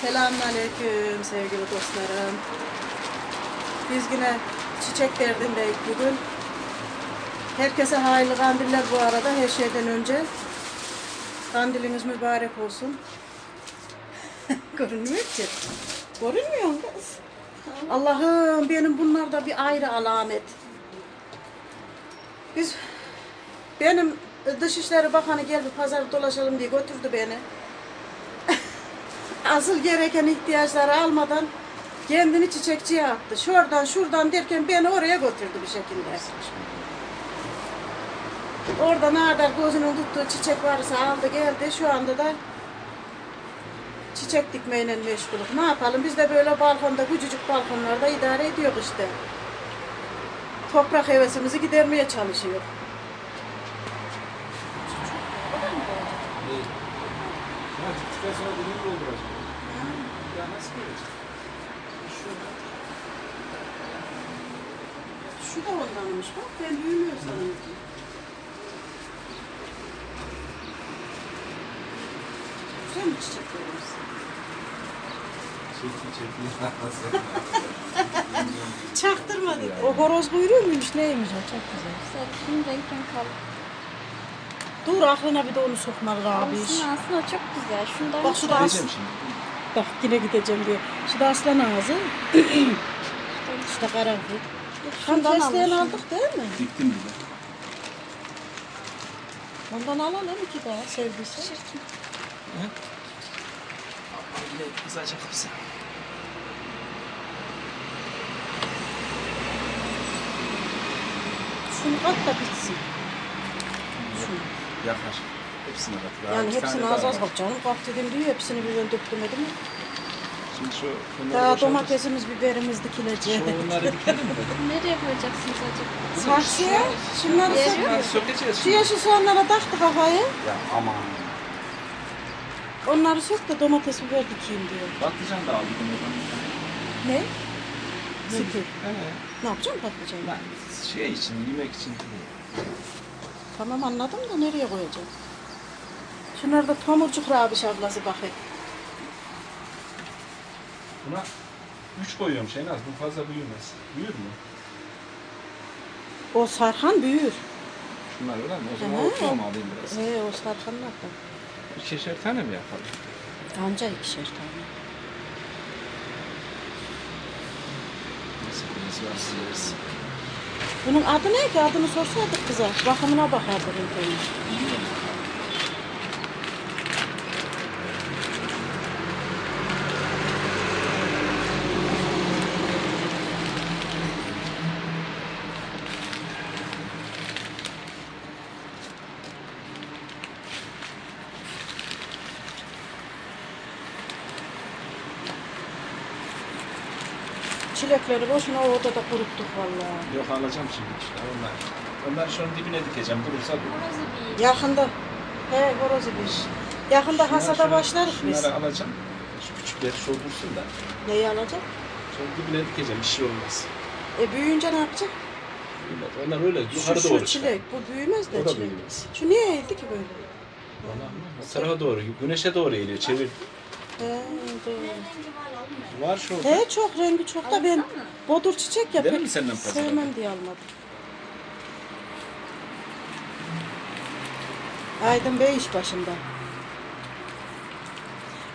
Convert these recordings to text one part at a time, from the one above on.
Selamünaleyküm sevgili dostlarım. Biz yine çiçek derdindeyiz bugün. Herkese hayırlı kandiller bu arada her şeyden önce. Kandiliniz mübarek olsun. Görünmüyor ki. Görünmüyor kız. Allah'ım benim bunlar da bir ayrı alamet. Biz benim Dışişleri Bakanı gel bir pazar dolaşalım diye götürdü beni asıl gereken ihtiyaçları almadan kendini çiçekçiye attı. Şuradan şuradan derken beni oraya götürdü bir şekilde. Orada ne kadar gözünün tuttuğu çiçek varsa aldı geldi. Şu anda da çiçek dikmeyle meşgulük. Ne yapalım biz de böyle balkonda küçücük balkonlarda idare ediyor işte. Toprak hevesimizi gidermeye çalışıyor. Ya gittikten sonra dediğim gibi dolduracağım. Ya nasıl gelecek? Şu da ondanmış bak ben büyümüyor sanırım. Güzel mi çekil. Nasıl? Çaktırmadık. O horoz kuyruğu muymuş neymiş o çok güzel. Sarışın renk renk al. Dur aklına bir de onu sokmalı abi. Aslında aslında çok güzel. Şundan Bak şu da şimdi. Bak yine gideceğim diyor. Şu da aslan ağzı. işte karanfil. Kan Şundan fesleğen aldık değil mi? Diktim bile. Ondan alalım iki daha sevdiyse. Çirkin. Yine kızacak mısın? Şunu at da bitsin. Şunu. Yakar. Hepsine kat. Daha Yani hepsini az az bak canım. Bak dedim diyor hepsini birden döktüm dedim. Şimdi şu bunları Daha boşaltırız. domatesimiz, biberimiz dikilecek. Şu bunları dikelim mi? Nereye koyacaksınız acaba? Saksıya şunları Yer sök. sökeceğiz Şu şimdi. yeşil soğanlara taktı kafayı. Ya aman. Onları sök de domates biber dikeyim diyor. Patlıcan da aldım. Ne? Sıkı. Evet. Ne yapacağım patlıcanı? Ben şey için, yemek için. Tamam anladım da nereye koyacağım? Şunlar da tomurcuk Rabiş ablası bak hep. Buna 3 koyuyorum şey az. Bu fazla büyümez. Büyür mü? O sarhan büyür. Şunlar öyle mi? O zaman mı alayım biraz? He o sarhanlar da. İkişer tane mi yapalım? Anca ikişer tane. Nasıl birisi varsa yeriz. Bunun adı ne ki? Adını sorsaydık kıza. Bakımına bakardı renk Çilekleri boşuna o odada kuruttuk vallahi. Yok alacağım şimdi işte onlar. Onlar şunun dibine dikeceğim. Durursa durur. Yakında. He horozu bir. Yakında Şunlar- hasada şunlar- başlarız biz. Şunları alacağım. Şu küçükleri soldursun da. Neyi alacak? Şunun dibine dikeceğim. Bir şey olmaz. E büyüyünce ne yapacak? Bilmez. Onlar öyle Şu, yukarı şu doğru çıkar. çilek. Bu büyümez de O da çilek. büyümez. Şu niye eğildi ki böyle? Vallahi o tarafa doğru, güneşe doğru eğiliyor. Çevir. Var şu orada. He çok rengi çok da ben bodur çiçek ya Verir pek mi senden pazara? sevmem diye almadım. Aydın Bey iş başında.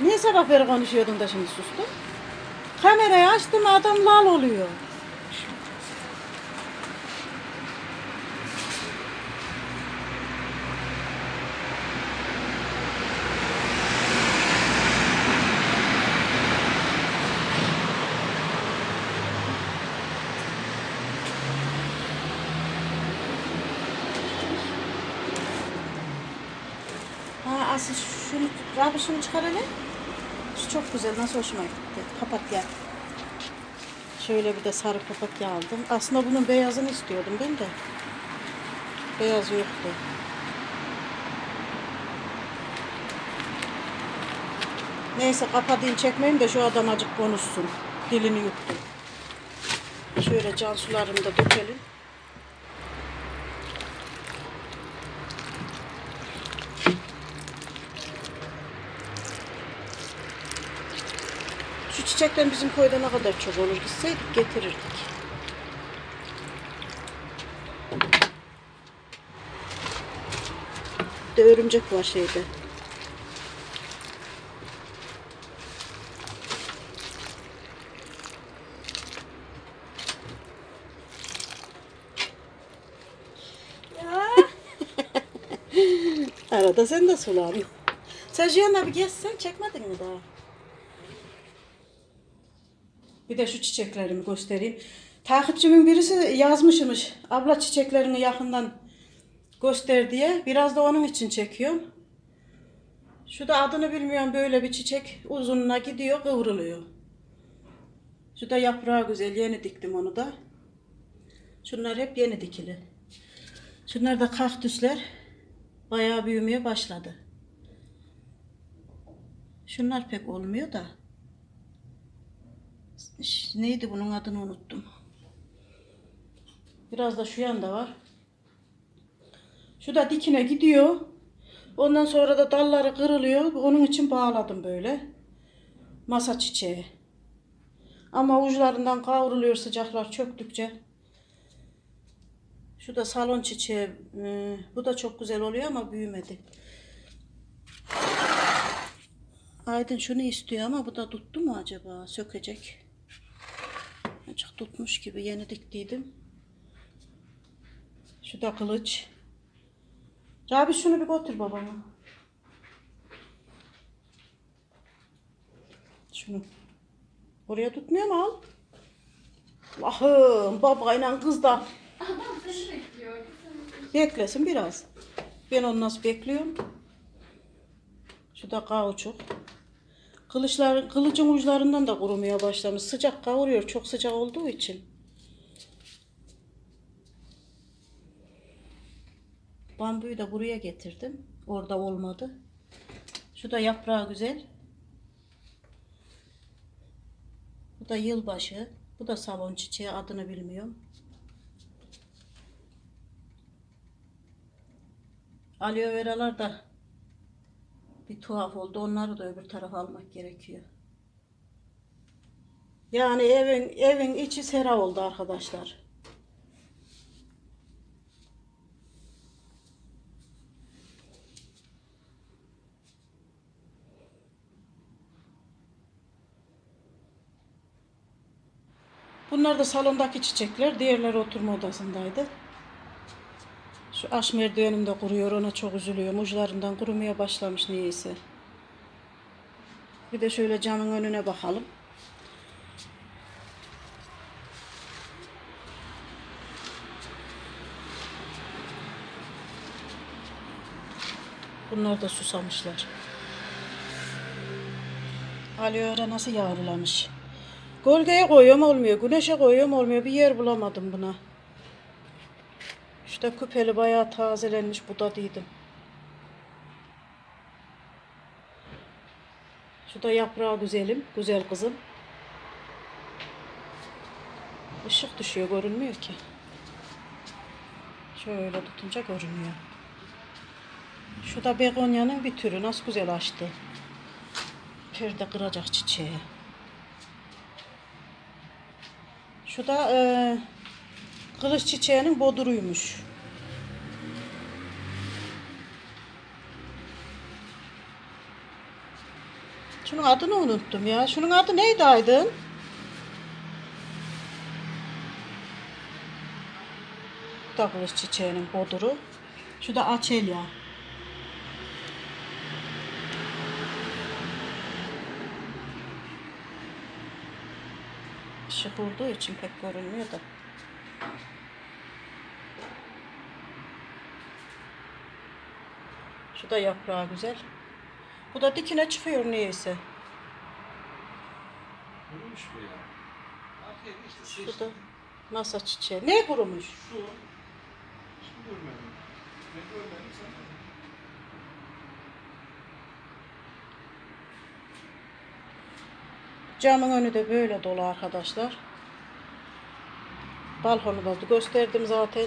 Niye sabah beri konuşuyordun da şimdi sustun? Kamerayı açtım adam lal oluyor. Ha asıl şunu, Rabi şunu çıkar hele. Şu çok güzel, nasıl hoşuma gitti. Papatya. Şöyle bir de sarı papatya aldım. Aslında bunun beyazını istiyordum ben de. Beyaz yoktu. Neyse kapatayım çekmeyeyim de şu adam acık konuşsun. Dilini yuttu. Şöyle can sularını da dökelim. Çiçekten bizim köyde ne kadar çok olur gitseydik getirirdik. Bir de örümcek var şeyde. Arada sen de sulan. Sen şu yana bir gezsen çekmedin mi daha? Bir de şu çiçeklerimi göstereyim. Takipçimin birisi yazmışmış. Abla çiçeklerini yakından göster diye. Biraz da onun için çekiyorum. Şu da adını bilmiyorum böyle bir çiçek uzunluğuna gidiyor kıvrılıyor. Şu da yaprağı güzel yeni diktim onu da. Şunlar hep yeni dikili. Şunlar da kaktüsler bayağı büyümeye başladı. Şunlar pek olmuyor da. Neydi bunun adını unuttum. Biraz da şu yanda var. Şu da dikine gidiyor. Ondan sonra da dalları kırılıyor. Onun için bağladım böyle. Masa çiçeği. Ama uçlarından kavruluyor sıcaklar çöktükçe. Şu da salon çiçeği. Ee, Bu da çok güzel oluyor ama büyümedi. Aydın şunu istiyor ama bu da tuttu mu acaba? Sökecek. Azıcık tutmuş gibi yeni diktiydim. Şu da kılıç. Rabi şunu bir götür babama. Şunu. Oraya tutmuyor mu al? Allah'ım babayla kız da Adam seni bekliyor. beklesin biraz. Ben onu nasıl bekliyorum? Şu da kauçuk. Kılıçlar, kılıcın uçlarından da kurumaya başlamış. Sıcak kavuruyor çok sıcak olduğu için. Bambuyu da buraya getirdim. Orada olmadı. Şu da yaprağı güzel. Bu da yılbaşı. Bu da salon çiçeği adını bilmiyorum. Aloe veralar da bir tuhaf oldu. Onları da öbür tarafa almak gerekiyor. Yani evin evin içi sera oldu arkadaşlar. Bunlar da salondaki çiçekler. Diğerleri oturma odasındaydı. Şu aş merdivenim de kuruyor. Ona çok üzülüyorum. Uçlarından kurumaya başlamış niyeyse. Bir de şöyle camın önüne bakalım. Bunlar da susamışlar. Aloe nasıl yavrulamış. Gölgeye koyuyorum olmuyor. Güneşe koyuyorum olmuyor. Bir yer bulamadım buna. İşte küpeli bayağı tazelenmiş budadıydım. Şu da yaprağı güzelim. Güzel kızım. Işık düşüyor görünmüyor ki. Şöyle tutunca görünüyor. Şu da begonyanın bir türü. Nasıl güzel açtı. Perde kıracak çiçeği. Şu da eee kılıç çiçeğinin boduruymuş. Şunun adını unuttum ya. Şunun adı neydi Aydın? Bu da kılıç çiçeğinin boduru. Şu da açelya. Işık olduğu için pek görünmüyor da. Şu da yaprağı güzel. Bu da dikine çıkıyor niyeyse. Kurumuş bu ya. Aferin işte Şu seçtim. da masa çiçeği. Ne kurumuş? Şu. Şimdi görmedim. Ben görmedim sen. Camın önü de böyle dolu arkadaşlar. Balkonu da gösterdim zaten.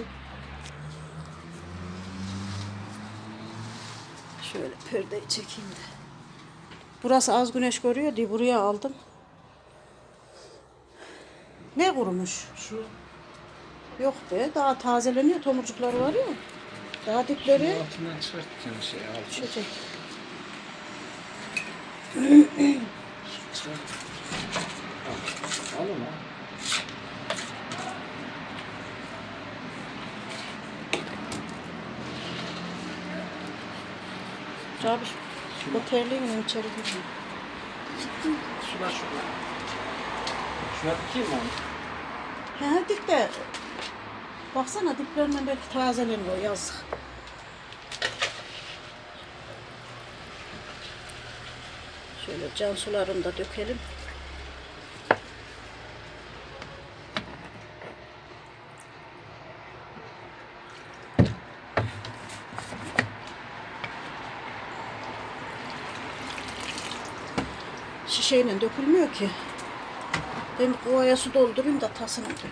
Şöyle perdeyi çekeyim de. Burası az güneş görüyor diye buraya aldım. Ne kurumuş? Şu Yok be daha tazeleniyor tomurcukları var ya. Daha dipleri altından çıkartacağım şey al. düşecek. Çıkart. Al. Al onu. O terliğinle içeri girme. Şuna şuna. Şuna dikeyim mi onu? He he dik de baksana diplerinden belki tazeleniyor yazık. Şöyle can sularını da dökelim. Şişeyle dökülmüyor ki. Ben bir kovaya su doldurayım da tasını dökerim.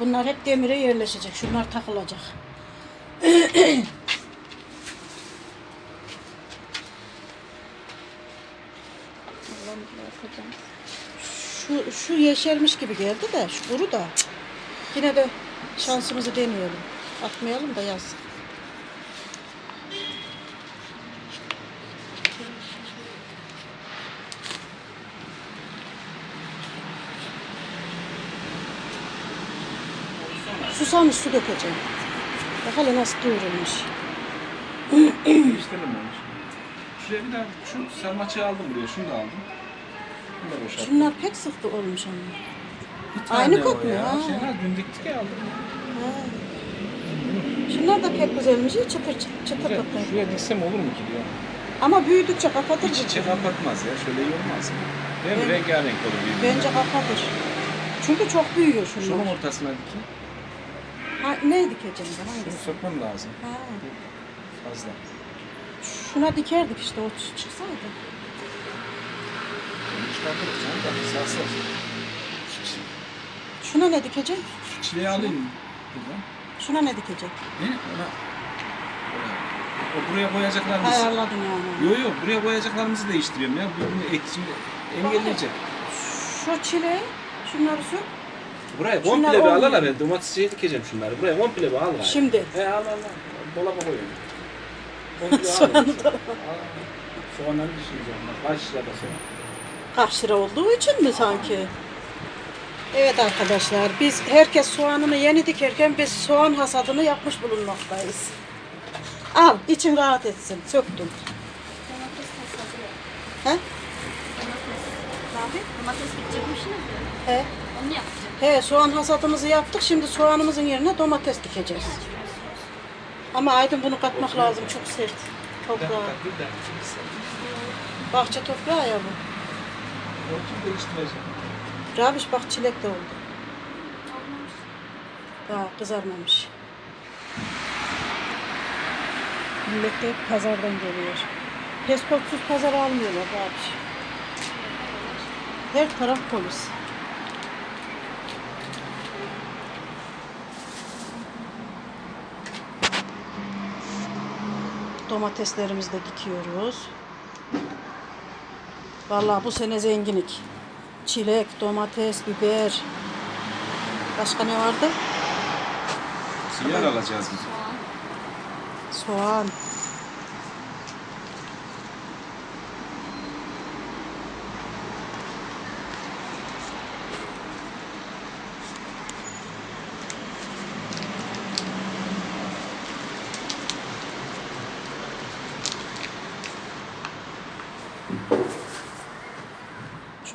Bunlar hep demire yerleşecek. Şunlar takılacak. Allah'ım? Şu, şu yeşermiş gibi geldi de şu kuru da. Yine de şansımızı deneyelim. Atmayalım da yaz. Susamış su dökeceğim. Bak hele nasıl duyurulmuş. Değiştirelim onu. Şuraya bir daha şu sarmaçayı aldım buraya. Şunu da aldım. Da boşalttım. Şunlar pek sıktı olmuş. Bir tane Aynı o kot mu? ya. Ha. Şeyler dün diktik ya aldım. Ha. Şunlar da pek güzelmiş. Çıtır çıtır çıtır Güzel. pıtır. Şuraya diksem olur mu ki diyor. Ama büyüdükçe kapatır. Hiç içe kapatmaz ya. Şöyle iyi olmaz mı? Değil mi? Evet. Rengarenk olur birbirine. Bence kapatır. Çünkü çok büyüyor Şunun şunlar. ortasına dikeyim. Ha, ne dikeceğim ben Şunu hangisi? sökmem lazım. Ha. Fazla. Şuna dikerdik işte o çıksaydı. Bunu çıkartırız canım. Bak sağ. Şuna ne dikeceğim? Çileği alayım buradan. Şuna ne dikeceğim? Ne? Ona... O buraya koyacaklarımız... Ayarladım yani. Yok yok buraya koyacaklarımızı değiştiriyorum ya. Birbirini ek şimdi engelleyecek. Şu çileği, şunları sür. Buraya komple bir al al hele. Domates şey dikeceğim şunları. Buraya komple bir al al. Şimdi. He al al al. Dolaba koyuyorum. Komple al. Soğanı Soğanı Soğanları düşüneceğim. lira da soğan? Kaç lira olduğu için mi sanki? Evet arkadaşlar biz herkes soğanını yeni dikerken biz soğan hasadını yapmış bulunmaktayız. Al için rahat etsin. Söktüm. He? Yapayım? Domates dikecekmişsiniz ya. He. Onu yapacağım. He soğan hasadımızı yaptık. Şimdi soğanımızın yerine domates dikeceğiz. Ama Aydın bunu katmak lazım. Çok sert. Dakika. Bahçe toprağı ya bu. Örtü değiştireceğim. Rabiş bak çilek de oldu. Daha kızarmamış. Millet de pazardan geliyor. Peskotsuz pazara almıyorlar Rabiş. Her taraf polis. Domateslerimizi de dikiyoruz. Vallahi bu sene zenginlik. Çilek, domates, biber. Başka ne vardı? Sinyal alacağız biz. Soğan.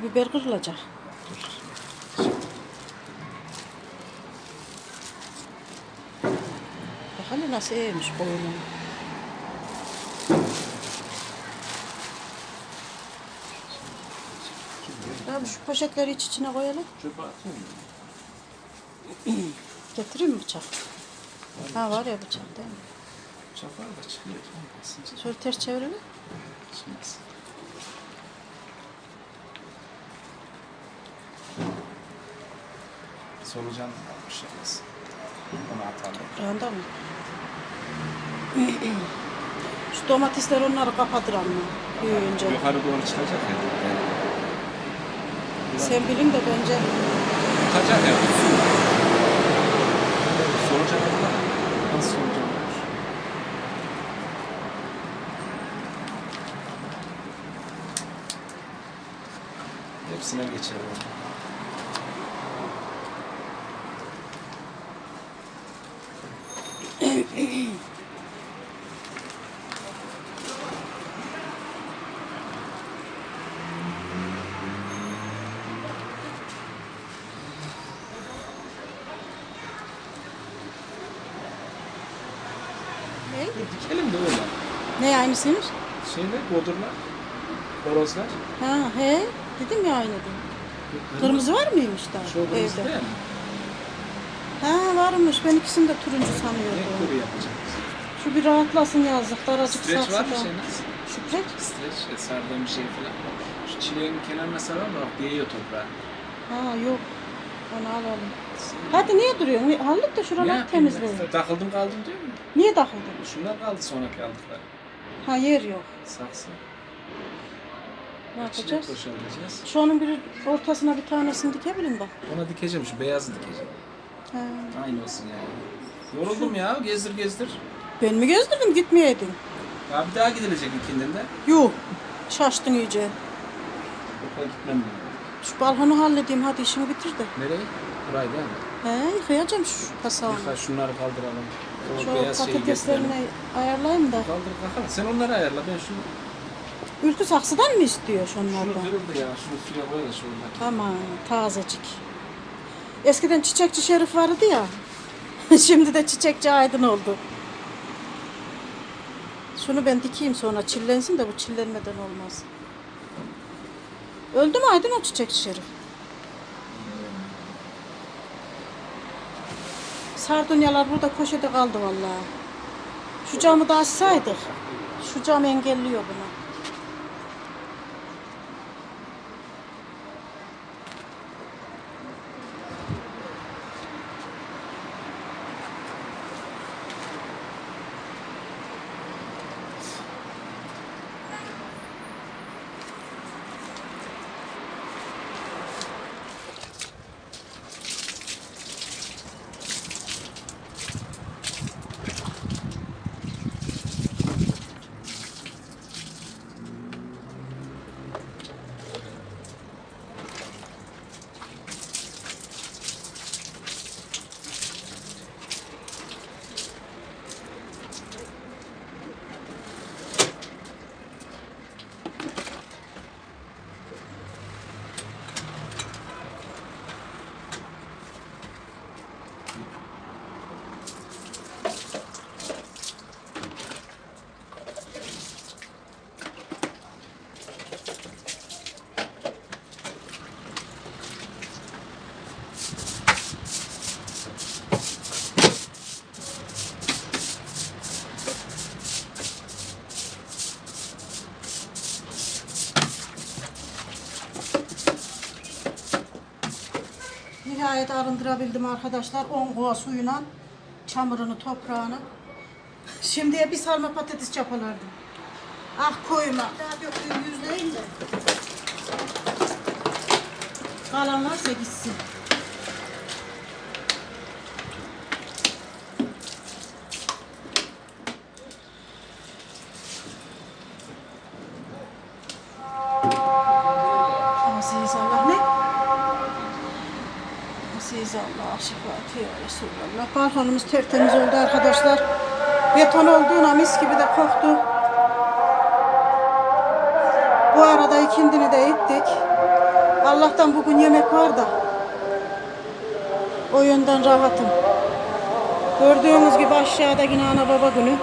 Şu biber kırılacak. Bak hele nasıl eğmiş boyunu. Abi şu poşetleri iç içine koyalım. Çöpe? Getireyim mi bıçak? Ha var ya bıçak değil mi? Çapar da çıkıyor. Şöyle ters çevirelim. çıkmaz. Solucan almış yalnız. Onu atalım. Randa mı? Şu domatesler onları kapatır ama büyüyünce. Yukarı doğru çıkacak ya. Yani Sen bilin de bence Tutacak ya. Soracak ama nasıl soracak? Hepsine geçer o. ne? Dikelim de öyle. Ne aynısıymış? Şeyler, bodurlar, horozlar. Ha he dedim ya aynı dedim. Kırmızı var mıymış daha kırmızı evde? değil mi? Ha varmış ben ikisini de turuncu Ne sanıyordum. kuru yapacağız? Şu bir rahatlasın yazdık daracık Streç var saksıda. mı şey nasıl? Şükret. Streç, e, sardığım bir şey falan. Şu çileğin kenarına sarar mı? Bak değiyor toprağa. Ha yok. Onu alalım. Hadi niye duruyorsun? Hallet de Ne şuraları yapayım temizleyin. ben? Takıldım kaldım diyor mu? Niye takıldın? Şunlar kaldı sonraki aldıklar. Ha yer yok. Saksı. Ne yapacağız? boşaltacağız. Şu onun bir ortasına bir tanesini dikebilin bak. Ona dikeceğim şu beyazı dikeceğim. Ha. Aynı olsun yani. Yoruldum ya gezdir gezdir. Ben mi gezdirdim gitmeyeydin? Ya bir daha gidilecek ikinden Yuh. Şaştın iyice. Okula gitmem ben. Şu balkonu halledeyim hadi işimi bitir de. Nereye? Burayı değil mi? He yıkayacağım şu pasağını. Yıka şunları kaldıralım. Şu beyaz şeyi getirelim. patateslerini ayarlayayım da. Kaldır bakalım. Sen onları ayarla. Ben şunu... Ülkü saksıdan mı istiyor Şunu şunlardan? kırıldı ya. Şunu suya koy da şurada. Tamam tazecik. Eskiden çiçekçi Şerif vardı ya. Şimdi de çiçekçi Aydın oldu. Şunu ben dikeyim sonra çillensin de bu çillenmeden olmaz. Öldü mü Aydın o çiçekçi Şerif? Sardunyalar burada köşede kaldı vallahi. Şu camı da açsaydık. Şu cam engelliyor bunu. Nihayet arındırabildim arkadaşlar. 10 kova suyuna çamurunu, toprağını. Şimdiye bir sarma patates çapalardım. Ah koyma. Daha döktüğüm yüzleyin de. Kalanlarsa gitsin. Resulallah. Balkonumuz tertemiz oldu arkadaşlar. Beton olduğuna mis gibi de koktu. Bu arada ikindini de ettik. Allah'tan bugün yemek var da. O yönden rahatım. Gördüğünüz gibi aşağıda yine ana baba günü.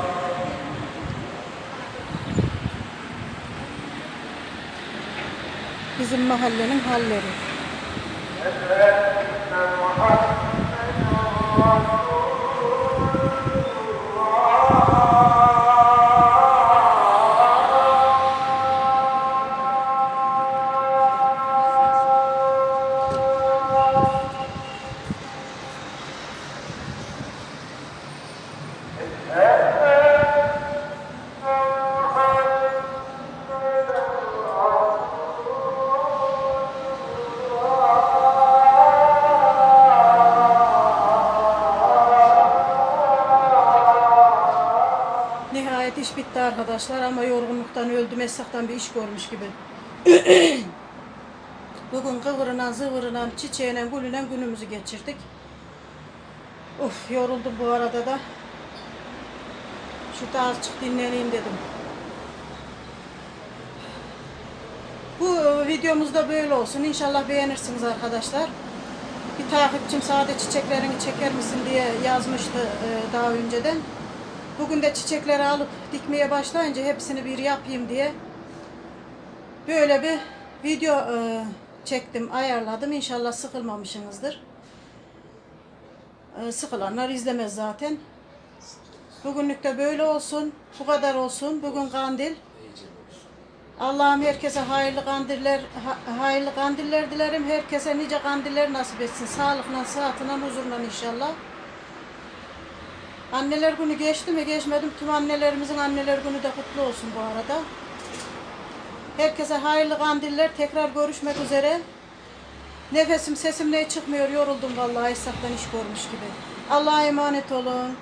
Bizim mahallenin halleri. Lord. Arkadaşlar ama yorgunluktan öldüm. Esnaftan bir iş görmüş gibi. Bugün kıvırınan, zıvırınan, çiçeğine, gülüne günümüzü geçirdik. Uf yoruldum bu arada da. Şurada azıcık dinleneyim dedim. Bu e, videomuz da böyle olsun. İnşallah beğenirsiniz arkadaşlar. Bir takipçim sade çiçeklerini çeker misin diye yazmıştı e, daha önceden. Bugün de çiçekleri alıp dikmeye başlayınca hepsini bir yapayım diye böyle bir video e, çektim, ayarladım. İnşallah sıkılmamışsınızdır. E, sıkılanlar izlemez zaten. Bugünlük de böyle olsun. Bu kadar olsun. Bugün kandil. Allah'ım herkese hayırlı kandiller, ha- hayırlı kandiller dilerim. Herkese nice kandiller nasip etsin. Sağlıkla, sıhhatla, huzurla inşallah. Anneler günü geçti mi geçmedi mi tüm annelerimizin anneler günü de kutlu olsun bu arada. Herkese hayırlı kandiller. Tekrar görüşmek üzere. Nefesim sesim ne çıkmıyor yoruldum vallahi esnaftan iş görmüş gibi. Allah'a emanet olun.